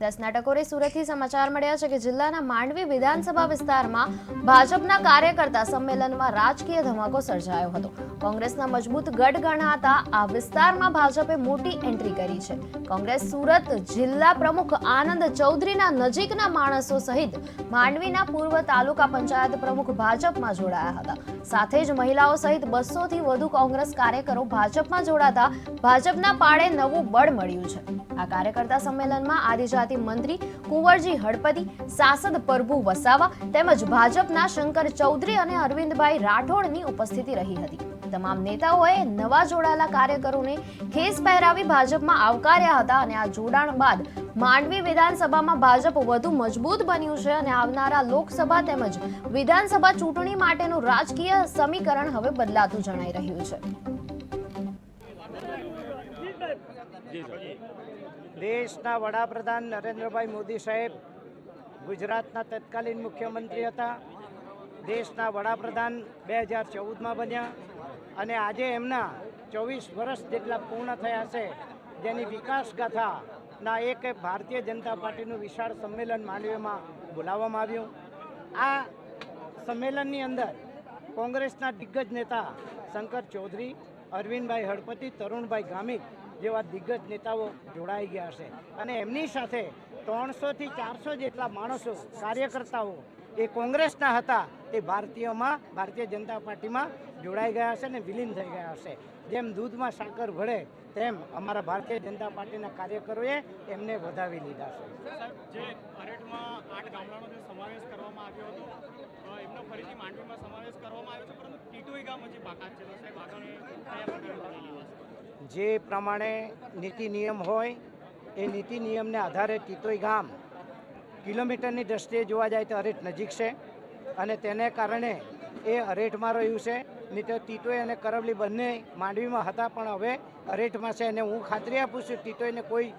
દસના ટકોરે સુરતથી સમાચાર મળ્યા છે કે જિલ્લાના માંડવી વિધાનસભા વિસ્તારમાં ભાજપના કાર્યકર્તા સંમેલનમાં રાજકીય ધમાકો સર્જાયો હતો. કોંગ્રેસના મજબૂત ગઢ ગણાતા આ વિસ્તારમાં ભાજપે મોટી એન્ટ્રી કરી છે. કોંગ્રેસ સુરત જિલ્લા પ્રમુખ આનંદ ચૌધરીના નજીકના માણસો સહિત માંડવીના પૂર્વ તાલુકા પંચાયત પ્રમુખ ભાજપમાં જોડાયા હતા. સાથે જ મહિલાઓ સહિત બસોથી વધુ કોંગ્રેસ કાર્યકરો ભાજપમાં જોડાતા ભાજપના પાળે નવું બળ મળ્યું છે. આ કાર્યકર્તા સંમેલનમાં આદિજાતિ મંત્રી કુંવરજી હળપતિ સાંસદ પ્રભુ વસાવા તેમજ ભાજપના શંકર ચૌધરી અને અરવિંદભાઈ રાઠોડની ઉપસ્થિતિ રહી હતી. તમામ નેતાઓએ નવા જોડાયેલા કાર્યકરોને ખેસ પહેરાવી ભાજપમાં આવકાર્યા હતા અને આ જોડાણ બાદ માંડવી વિધાનસભામાં ભાજપ વધુ મજબૂત બન્યું છે અને આવનારા લોકસભા તેમજ વિધાનસભા ચૂંટણી માટેનું રાજકીય સમીકરણ હવે બદલાતું જણાઈ રહ્યું છે. દેશના વડાપ્રધાન નરેન્દ્રભાઈ મોદી સાહેબ ગુજરાતના તત્કાલીન મુખ્યમંત્રી હતા. દેશના વડાપ્રધાન બે હજાર ચૌદમાં બન્યા અને આજે એમના ચોવીસ વર્ષ જેટલા પૂર્ણ થયા છે જેની વિકાસ ગાથાના એક ભારતીય જનતા પાર્ટીનું વિશાળ સંમેલન માંડવીમાં બોલાવવામાં આવ્યું. આ સંમેલનની અંદર કોંગ્રેસના દિગ્ગજ નેતા શંકર ચૌધરી, અરવિંદભાઈ હળપતિ, તરુણભાઈ ગામિત જેવા દિગ્ગજ નેતાઓ જોડાઈ ગયા છે. અને એમની સાથે ત્રણસોથી ચારસો જેટલા માણસો કાર્યકર્તાઓ એ કોંગ્રેસના હતા એ ભારતીયમાં, ભારતીય જનતા પાર્ટીમાં જોડાઈ ગયા હશે અને વિલીન થઈ ગયા હશે જેમ દૂધમાં સાકર ભળે, તેમ અમારા ભારતીય જનતા પાર્ટીના કાર્યકરોએ એમને વધાવી લીધા છે. સમાવેશ કરવામાં આવ્યો છે છે. જે પ્રમાણે નીતિ નિયમ હોય, એ નીતિ નિયમને આધારે ટીટોઈ ગામ કિલોમીટરની દ્રષ્ટિએ જોવા જાય તો અરેઠ નજીક છે અને તેને કારણે એ અરેઠમાં રહ્યું છે. નહીં તો ટીટોઈ અને કરવલી બંને માંડવીમાં હતા, પણ હવે અરેઠમાં છે અને હું ખાતરી આપું છું ટીટોઈને કોઈ